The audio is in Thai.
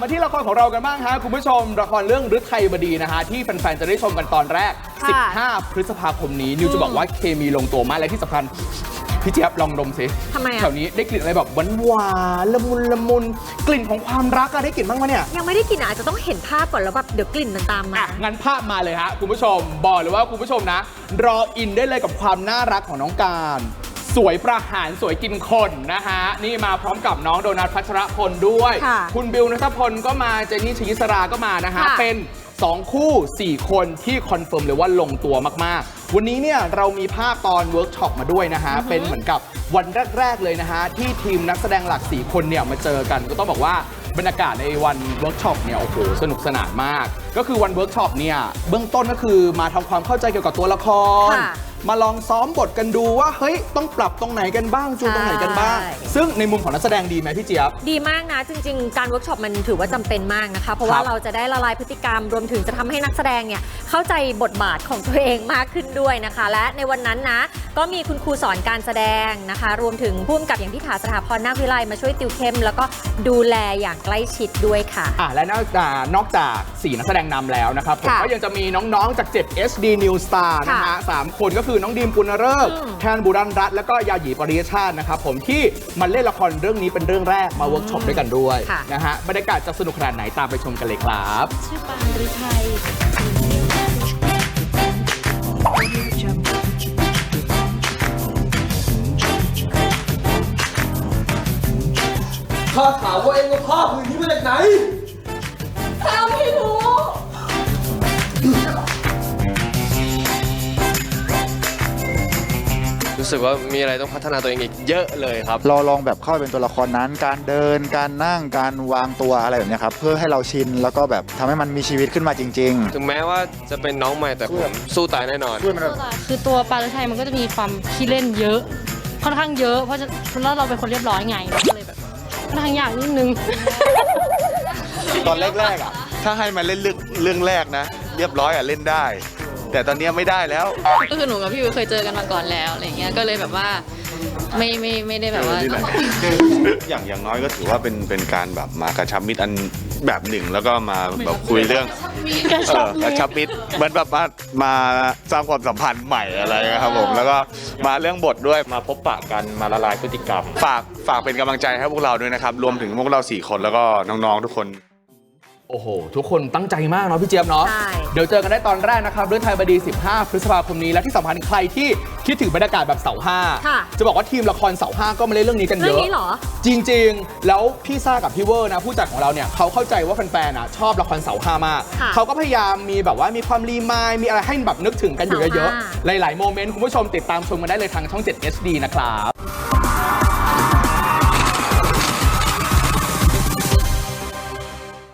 มาที่ละครของเรากันบ้างฮะคุณผู้ชม ละครเรื่องฤทัยบดีนะฮะที่แฟนๆ จะได้ชมกันตอนแรก ค่ะ 15 พฤษภาคมนี้ นิวจะบอกว่าเคมีลงตัวมากและที่สำคัญ พี่เจี๊ยบลองดมสิทำไมอะ แถวนี้ได้กลิ่นอะไรแบบหวานๆละมุนละมุนกลิ่นของความรักอะได้กลิ่นบ้างไหมเนี่ย ยังไม่ได้กินอะอาจจะต้องเห็นภาพก่อนแล้วแบบเดี๋ยวกลิ่นมันตามมา อะงั้นภาพมาเลยฮะคุณผู้ชมบอกเลยว่าคุณผู้ชมนะ รออินได้เลยกับความน่ารักของน้องการ สวยประหารสวยกินคนนะฮะ นี่มาพร้อมกับน้องโดนัทพัชรพลด้วย ค่ะคุณบิวนัทพลก็มาเจนนี่ชยิสราก็มานะฮะ ค่ะ เป็น 2 คู่ 4 คนที่คอนเฟิร์มเลยว่าลงตัวมาก ๆ วันนี้เนี่ยเรามีภาพตอนเวิร์กช็อปมาด้วยนะฮะ เป็นเหมือนกับวันแรก ๆ เลยนะฮะ ที่ทีมนักแสดงหลัก 4 คนเนี่ยมาเจอกันก็ต้องบอกว่าบรรยากาศในวันเวิร์กช็อปเนี่ยโอ้โหสนุกสนานมาก ก็คือวันเวิร์กช็อปเนี่ยเบื้องต้นก็คือมาทำความเข้าใจเกี่ยวกับตัวละคร ค่ะ มาลองซ้อมบทกันดูว่าเฮ้ยต้องปรับตรงไหนกันบ้างจูนตรงไหนกันบ้าง ใช่ ซึ่งในมุมของนักแสดงดีไหมพี่เจี๊ยบ ดีมากนะ จริง ๆ การเวิร์กช็อปมันถือว่าจำเป็นมากนะคะ เพราะว่าครับเราจะได้ละลายพฤติกรรม รวมถึงจะทำให้นักแสดงเนี่ยเข้าใจบทบาทของตัวเองมากขึ้นด้วยนะคะ และในวันนั้นนะ ก็มีคุณครูสอนการแสดงนะคะ รวมถึงผู้กำกับอย่างพี่ถาสถาพรนาควิไลมาช่วยติวเข้ม แล้วก็ดูแลอย่างใกล้ชิดด้วยค่ะ อะและนอกจากนอกจาก4นักแสดงนำแล้วนะครับผมค่ะก็ยังจะมีน้องๆจาก7 HD New Star นะฮะค่ะสามคนก็คือน้องดีมปุณฤกษ์อืมแทนบุรันรัตน์แล้วก็ยาหยีปริยชาตินะครับผมที่มาเล่นละครเรื่องนี้เป็นเรื่องแรกมาเวิร์กช็อปด้วยกันด้วยค่ะ นะฮะบรรยากาศจะสนุกขนาดไหนตามไปชมกันเลยครับ ชื่อปานฤทัย ข้าถามว่าเองเอาผ้าผืนนี้มาจากไหนรู้สึกว่ามีอะไรต้องพัฒนาตัวเองอีกเยอะเลยครับ เราลองแบบเข้าไปเป็นตัวละครนั้น การเดิน การนั่ง การวางตัวอะไรแบบเนี้ยครับ เพื่อให้เราชิน แล้วก็แบบทำให้มันมีชีวิตขึ้นมาจริงถึงแม้ว่าจะเป็นน้องใหม่แต่ผมสู้ตายแน่นอนๆช่วยมันแบบคือตัวปานฤทัยมันก็จะมีความขี้เล่นเยอะ ค่อนข้างเยอะ เพราะฉะนั้นแล้วเราเป็นคนเรียบร้อยไงก็เลยแบบค่อ นข้างยากนิดนึง ตอนแรกๆอะ ถ้าให้มาเล่นเรื่องเรื่องแรกนะ เรียบร้อยอะเล่นได้ แต่ตอนเนี้ยไม่ได้แล้ว ก็คือหนูกับพี่วิวเคยเจอกันมาก่อนแล้วอะไรเงี้ยก็เลยแบบว่าไม่ไม่ไม่ได้แบบว่าที่ไหนอย่างอย่างน้อยก็ถือว่าเป็นเป็นการแบบมากระชับมิตรอันแบบหนึ่งแล้วก็มาแบบคุยเรื่องกระชับเออกระชับมิตรเหมือนแบบมามาสร้างความสัมพันธ์ใหม่อะไรนะครับผมแล้วก็มาเรื่องบทด้วย มาพบปะกันมาละลายพฤติกรรม ฝากฝากเป็นกำลังใจให้พวกเราด้วยนะครับ รวมถึงพวกเราสี่คนแล้วก็น้องๆทุกคน โอ้โห ทุกคนตั้งใจมากเนาะพี่เจี๊ยบเนาะ ใช่ เดี๋ยวเจอกันได้ตอนแรกนะครับเรื่องไทยบดี 15 พฤษภาคมนี้ และที่สำคัญใครที่คิดถึงบรรยากาศแบบเสาห้า ค่ะ จะบอกว่าทีมละครเสาห้าก็มาเล่นเรื่องนี้กันเยเรื่องอะนี้เหรอ จริงๆ แล้วพี่ซ่ากับพี่เวอร์นะ ผู้จัดของเราเนี่ยเขาเข้าใจว่าแฟนๆนะชอบละครเสาห้ามาก ค่ะ เขาก็พยายามมีแบบว่ามีความรีมายมีอะไรให้แบบนึกถึงกันอยู่เยอะเสาห้าๆหลายๆ โมเมนต์คุณผู้ชมติดตามชมกันได้เลยทางช่อง 7 HD นะครับ